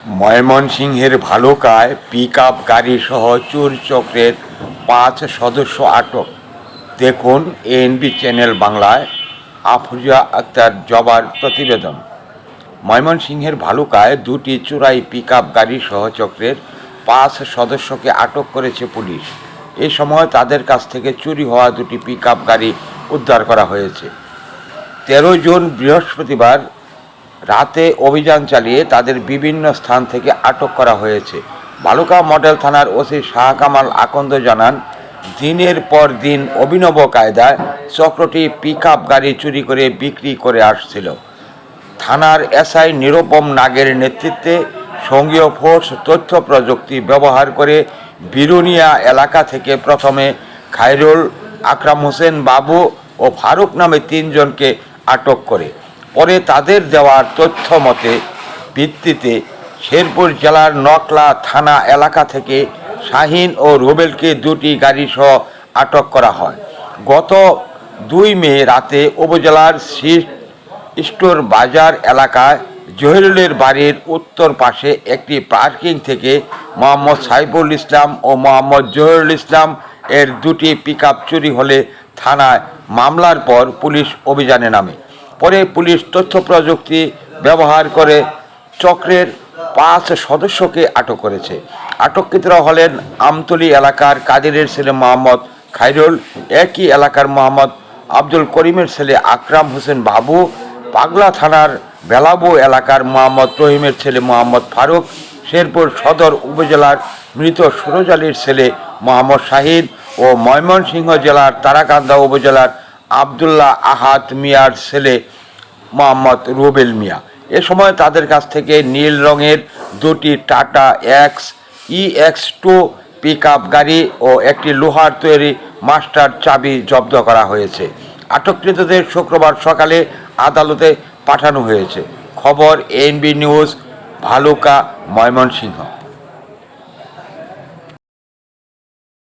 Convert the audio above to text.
ময়মনসিংহের ভালুকায় pick up গাড়িসহ চোর চক্রের পাঁচ সদস্য আটক। দেখুন এএনবি চ্যানেল বাংলায় আফরোজা আক্তার জবার প্রতিবেদন। ময়মনসিংহের ভালুকায় দুটি চোরাই পিক আপ গাড়ি সহ চক্রের পাঁচ সদস্যকে আটক করেছে পুলিশ। এ সময় তাদের কাছ থেকে চুরি হওয়া দুটি পিক গাড়ি উদ্ধার করা হয়েছে। তেরো জুন বৃহস্পতিবার রাতে অভিযান চালিয়ে তাদের বিভিন্ন স্থান থেকে আটক করা হয়েছে। বালুকা মডেল থানার ওসি শাহ কামাল আকন্দ জানান, দিনের পর দিন অভিনব কায়দায় চক্রটি পিক গাড়ি চুরি করে বিক্রি করে আসছিল। থানার এসআই নিরুপম নাগের নেতৃত্বে সঙ্গীয় ফোর্স তথ্য প্রযুক্তি ব্যবহার করে বিরুনিয়া এলাকা থেকে প্রথমে খায়রুল আকরাম হোসেন বাবু ও ফারুক নামে তিনজনকে আটক করে। পরে তাদের দেওয়ার তথ্য মতে, ভিত্তিতে শেরপুর জেলার নকলা থানা এলাকা থেকে শাহিন ও রুবেলকে দুটি গাড়ি সহ আটক করা হয়। গত দুই মে রাতে উপজেলার স্টোর বাজার এলাকায় জহিরুলের বাড়ির উত্তর পাশে একটি পার্কিং থেকে মোহাম্মদ সাইফুল ইসলাম ও মোহাম্মদ জহিরুল ইসলাম এর দুটি পিক চুরি হলে থানায় মামলার পর পুলিশ অভিযানে নামে। পরে পুলিশ তথ্য প্রযুক্তি ব্যবহার করে চক্রের পাঁচ সদস্যকে আটক করেছে। আটককৃতরা হলেন আমতলী এলাকার কাদিরের ছেলে মোহাম্মদ খাইরুল, একই এলাকার মোহাম্মদ আব্দুল করিমের ছেলে আকরাম হোসেন বাবু, পাগলা থানার বেলাবু এলাকার মোহাম্মদ রহিমের ছেলে মোহাম্মদ ফারুক, শেরপুর সদর উপজেলার মৃত সুরজ আলীর ছেলে মোহাম্মদ শাহিদ ও ময়মনসিংহ জেলার তারাকান্দা উপজেলার আবদুল্লাহ আহাত মিয়ার ছেলে মোহাম্মদ রুবেল মিয়া। এ সময় তাদের কাছ থেকে নীল রঙের দুটি Tata X E X two pick গাড়ি ও একটি লোহার তৈরি মাস্টার চাবি জব্দ করা হয়েছে। আটককৃতদের শুক্রবার সকালে আদালতে পাঠানো হয়েছে। খবর এনবি নিউজ, ভালুকা, ময়মনসিংহ।